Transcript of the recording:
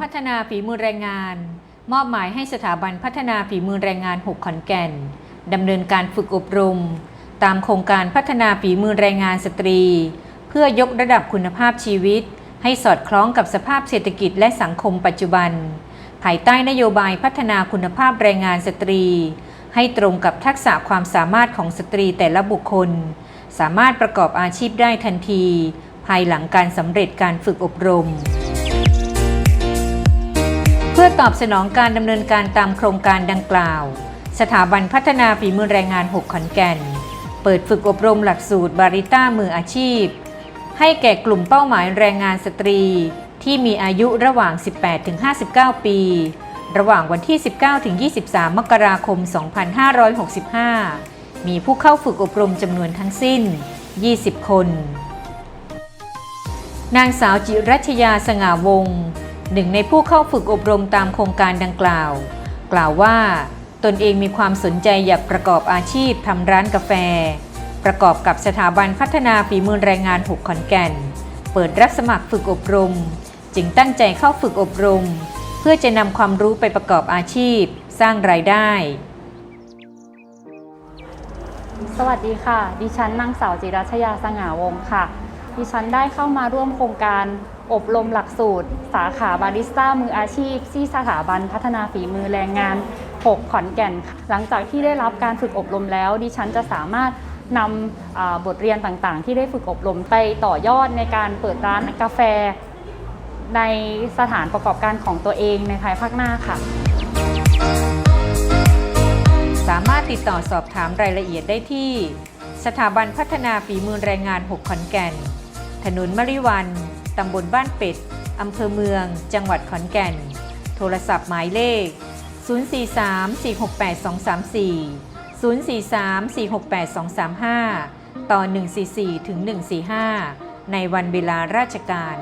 พัฒนาฝีมือแรงงาน มอบหมายให้สถาบันพัฒนาฝีมือแรงงาน 6 ขอนแก่นดำเนินการฝึกอบรม ตามโครงการพัฒนาฝีมือแรงงานสตรี เพื่อยกระดับคุณภาพชีวิต ให้สอดคล้องกับสภาพเศรษฐกิจและสังคมปัจจุบัน ภายใต้นโยบายพัฒนาคุณภาพแรงงานสตรี ให้ตรงกับทักษะความสามารถของสตรีแต่ละบุคคล สามารถประกอบอาชีพได้ทันที ภายหลังการสำเร็จการฝึกอบรม อตอบสนองการดำเนินการตามโครงการดังกล่าว สถาบันพัฒนาฝีมือแรงงาน 6 ขอนแก่น เปิดฝึกอบรมหลักสูตรบาริต้ามืออาชีพ ให้แก่กลุ่มเป้าหมายแรงงานสตรี ที่มีอายุระหว่าง 18-59 ปี ระหว่างวันที่ 19-23 มกราคม 2565 มีผู้เข้าฝึกอบรมจำนวนทั้งสิ้น 20 คน นางสาวจิรัชยาสง่าวงศ์ หนึ่งในผู้เข้าฝึกอบรมตามโครงการดังกล่าว กล่าวว่า ตนเองมีความสนใจอยากประกอบอาชีพทำร้านกาแฟ ประกอบกับสถาบันพัฒนาฝีมือแรงงาน 6 ขอนแก่น เปิดรับสมัครฝึกอบรม จึงตั้งใจเข้าฝึกอบรม เพื่อจะนำความรู้ไปประกอบอาชีพ สร้างรายได้ สวัสดีค่ะ ดิฉันนางสาวจิรัชยาสง่าวงศ์ค่ะ ดิฉันได้เข้ามาร่วมโครงการ อบรมหลักสูตร สาขาบาริสต้ามืออาชีพ ที่สถาบันพัฒนาฝีมือแรงงาน 6 ขอนแก่น หลังจากที่ได้รับการฝึกอบรมแล้ว ดิฉันจะสามารถนำบทเรียนต่างๆ ที่ได้ฝึกอบรมไปต่อยอดในการเปิดร้านกาแฟ ในสถานประกอบการของตัวเองในภายภาคหน้าค่ะ สามารถติดต่อสอบถามรายละเอียดได้ที่ สถาบันพัฒนาฝีมือแรงงาน 6 ขอนแก่น ถนนมริวัน ตำบลบ้านเป็ด อำเภอเมือง จังหวัดขอนแก่น โทรศัพท์หมายเลข 043-468-234 043-468-235 ต่อ 144ถึง145 ในวันเวลาราชการ